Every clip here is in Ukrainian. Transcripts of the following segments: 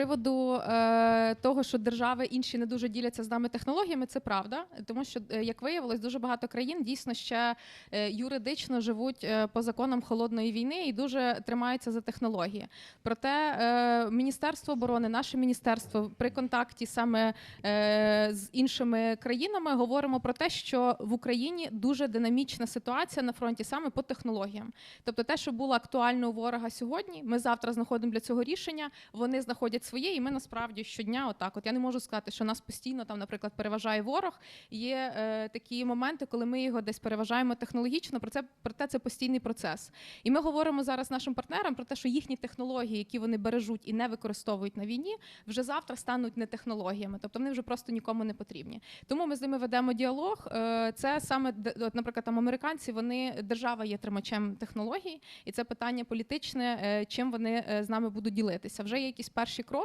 приводу е, того, що держави інші не дуже діляться з нами технологіями, це правда, тому що е, як виявилось, дуже багато країн дійсно ще е, юридично живуть е, по законам холодної війни і дуже тримаються за технології. Проте е, Міністерство оборони, наше міністерство при контакті саме е, з іншими країнами говоримо про те, що в Україні дуже динамічна ситуація на фронті саме по технологіям. Тобто, те, що було актуально у ворога сьогодні, ми завтра знаходимо для цього рішення. Вони знаходять своє, і ми насправді щодня, отак, от я не можу сказати, що нас постійно там, наприклад, переважає ворог. Є е, такі моменти, коли ми його десь переважаємо технологічно. Про це проте це постійний процес. І ми говоримо зараз нашим партнерам про те, що їхні технології, які вони бережуть і не використовують на війні, вже завтра стануть не технологіями, тобто вони вже просто нікому не потрібні. Тому ми з ними ведемо діалог. Е, Це саме от, наприклад, там американці, вони держава є тримачем технологій, і це питання політичне, е, чим вони е, з нами будуть ділитися. Вже є якісь перші кроки,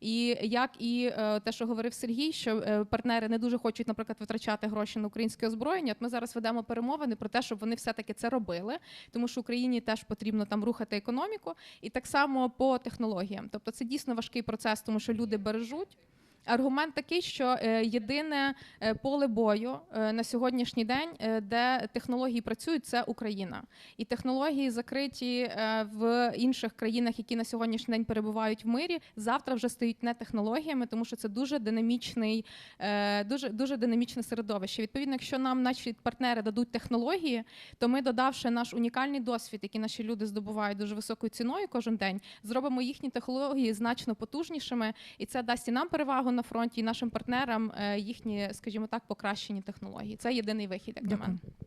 і як і е, те, що говорив Сергій, що е, партнери не дуже хочуть, наприклад, витрачати гроші на українське озброєння. От ми зараз ведемо перемовини про те, щоб вони все-таки це робили, тому що Україні теж потрібно там рухати економіку, і так само по технологіям. Тобто це дійсно важкий процес, тому що люди бережуть. Аргумент такий, що е, єдине е, поле бою е, на сьогоднішній день, де технології працюють, це Україна. І технології закриті в інших країнах, які на сьогоднішній день перебувають в мирі, завтра вже стають не технологіями, тому що це дуже динамічний, дуже дуже динамічне середовище. Відповідно, якщо нам наші партнери дадуть технології, то ми, додавши наш унікальний досвід, який наші люди здобувають дуже високою ціною кожен день, зробимо їхні технології значно потужнішими, і це дасть і нам перевагу на фронті, і нашим партнерам е, їхні, скажімо так, покращені технології. Це єдиний вихід, як для мене. Дякую.